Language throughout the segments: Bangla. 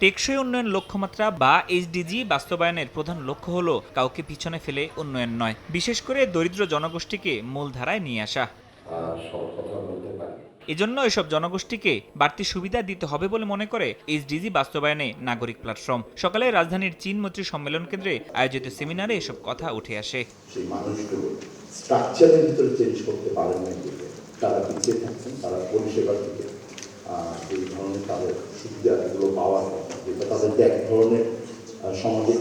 টেকসই উন্নয়ন লক্ষ্যমাত্রা বা এইচডিজি বাস্তবায়নের প্রধান লক্ষ্য হলো কাউকে পিছনে ফেলে উন্নয়ন নয় বিশেষ করে দরিদ্র জনগোষ্ঠীকে মূলধারায় নিয়ে আসা। এজন্য এসব জনগোষ্ঠীকে বাড়তি সুবিধা দিতে হবে বলে মনে করে এইচডিজি বাস্তবায়নে নাগরিক প্ল্যাটফর্ম। সকালে রাজধানীর চীন মন্ত্রী সম্মেলন কেন্দ্রে আয়োজিত সেমিনারে এসব কথা উঠে আসে। স্ট্রাকচারের ভিতরে চেঞ্জ করতে পারেন না তারা পিছিয়ে থাকছেন তারা পরিষেবা থেকে আহ, এই ধরনের তাদের সুবিধাগুলো পাওয়ার কথা যেটা তাদেরকে এক ধরনের সমাজে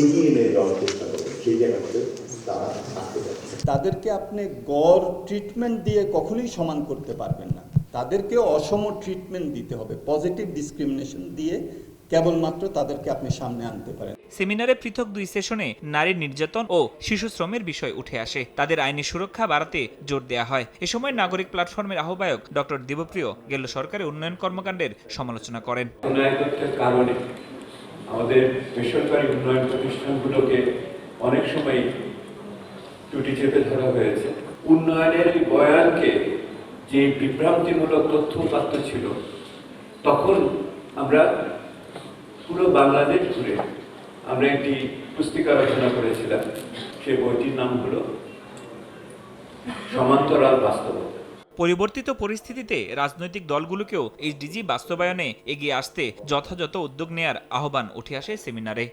এগিয়ে নিয়ে যাওয়ার চেষ্টা করে। সেই জায়গাতে তারা থাকতে পারছে তাদেরকে আপনি গড় ট্রিটমেন্ট দিয়ে কখনোই সমান করতে পারবেন না। তাদেরকে অসম ট্রিটমেন্ট দিতে হবে পজিটিভ ডিসক্রিমিনেশন দিয়ে কেবলমাত্র তাদেরকে আপনি সামনে আনতে পারেন। সেমিনারে পৃথক দুই সেশনে নারী নির্যাতন ও শিশু শ্রমের বিষয় উঠে আসে। তাদের আইনি সুরক্ষা বাড়াতে জোর দেওয়া হয়। এ সময় নাগরিক প্ল্যাটফর্মের আহ্বায়ক ডক্টর দেবপ্রিয় গেল সরকারের উন্নয়ন কর্মকাণ্ডের সমালোচনা করেন। কারণে আমাদের বেসরকারি উন্নয়ন প্রতিষ্ঠানগুলোকে অনেক সময় টুটি চেপে ধরা হয়েছে। উন্নয়নের বয়ানকে যে বিভ্রান্তিমূলক তথ্য উপাত্ত ছিল তখন আমরা পুরো বাংলাদেশ ঘুরে আমরা একটি পুস্তিকা রচনা করেছিলাম। সেই বইটির নাম হলো সমান্তরাল বাস্তবতা। পরিবর্তিত পরিস্থিতিতে রাজনৈতিক দলগুলোকেও এইচডিজি বাস্তবায়নে এগিয়ে আসতে যথাযথ উদ্যোগ নেয়ার আহ্বান উঠে আসে সেমিনারে।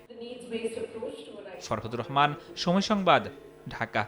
ফরহাদুর রহমান সময় সংবাদ ঢাকা।